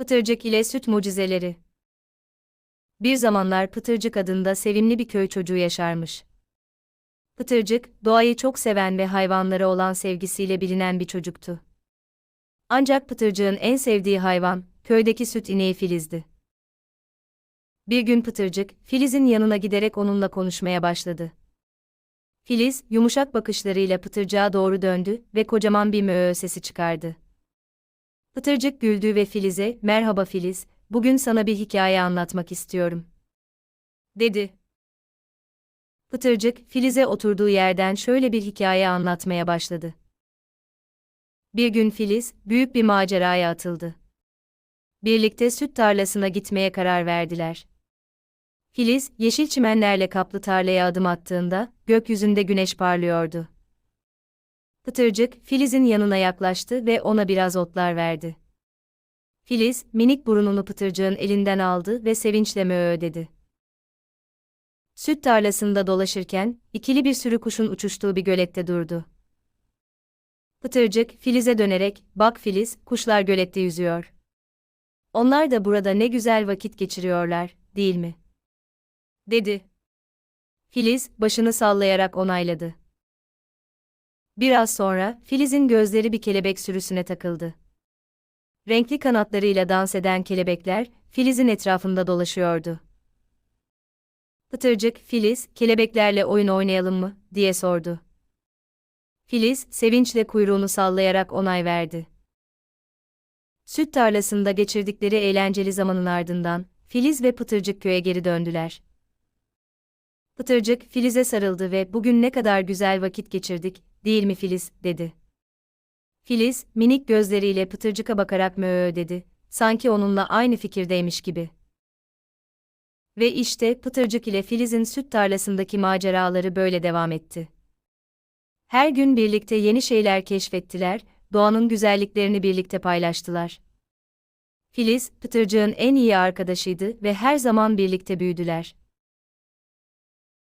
Pıtırcık ile süt mucizeleri. Bir zamanlar Pıtırcık adında sevimli bir köy çocuğu yaşarmış. Pıtırcık, doğayı çok seven ve hayvanlara olan sevgisiyle bilinen bir çocuktu. Ancak Pıtırcık'ın en sevdiği hayvan, köydeki süt ineği Filiz'di. Bir gün Pıtırcık, Filiz'in yanına giderek onunla konuşmaya başladı. Filiz, yumuşak bakışlarıyla Pıtırcık'a doğru döndü ve kocaman bir möö sesi çıkardı. Pıtırcık güldü ve Filiz'e, merhaba Filiz, bugün sana bir hikaye anlatmak istiyorum. Dedi. Pıtırcık, Filiz'e oturduğu yerden şöyle bir hikaye anlatmaya başladı. Bir gün Filiz, büyük bir maceraya atıldı. Birlikte süt tarlasına gitmeye karar verdiler. Filiz, yeşil çimenlerle kaplı tarlaya adım attığında, gökyüzünde güneş parlıyordu. Pıtırcık, Filiz'in yanına yaklaştı ve ona biraz otlar verdi. Filiz, minik burununu Pıtırcık'ın elinden aldı ve sevinçle möö dedi. Süt tarlasında dolaşırken, ikili bir sürü kuşun uçuştuğu bir gölette durdu. Pıtırcık, Filiz'e dönerek, bak Filiz, kuşlar gölette yüzüyor. Onlar da burada ne güzel vakit geçiriyorlar, değil mi? Dedi. Filiz, başını sallayarak onayladı. Biraz sonra, Filiz'in gözleri bir kelebek sürüsüne takıldı. Renkli kanatlarıyla dans eden kelebekler, Filiz'in etrafında dolaşıyordu. Pıtırcık, Filiz, kelebeklerle oyun oynayalım mı, diye sordu. Filiz, sevinçle kuyruğunu sallayarak onay verdi. Süt tarlasında geçirdikleri eğlenceli zamanın ardından, Filiz ve Pıtırcık köye geri döndüler. Pıtırcık, Filiz'e sarıldı ve bugün ne kadar güzel vakit geçirdik, değil mi Filiz, dedi. Filiz, minik gözleriyle Pıtırcık'a bakarak möö dedi, sanki onunla aynı fikirdeymiş gibi. Ve işte Pıtırcık ile Filiz'in süt tarlasındaki maceraları böyle devam etti. Her gün birlikte yeni şeyler keşfettiler, doğanın güzelliklerini birlikte paylaştılar. Filiz, Pıtırcık'ın en iyi arkadaşıydı ve her zaman birlikte büyüdüler.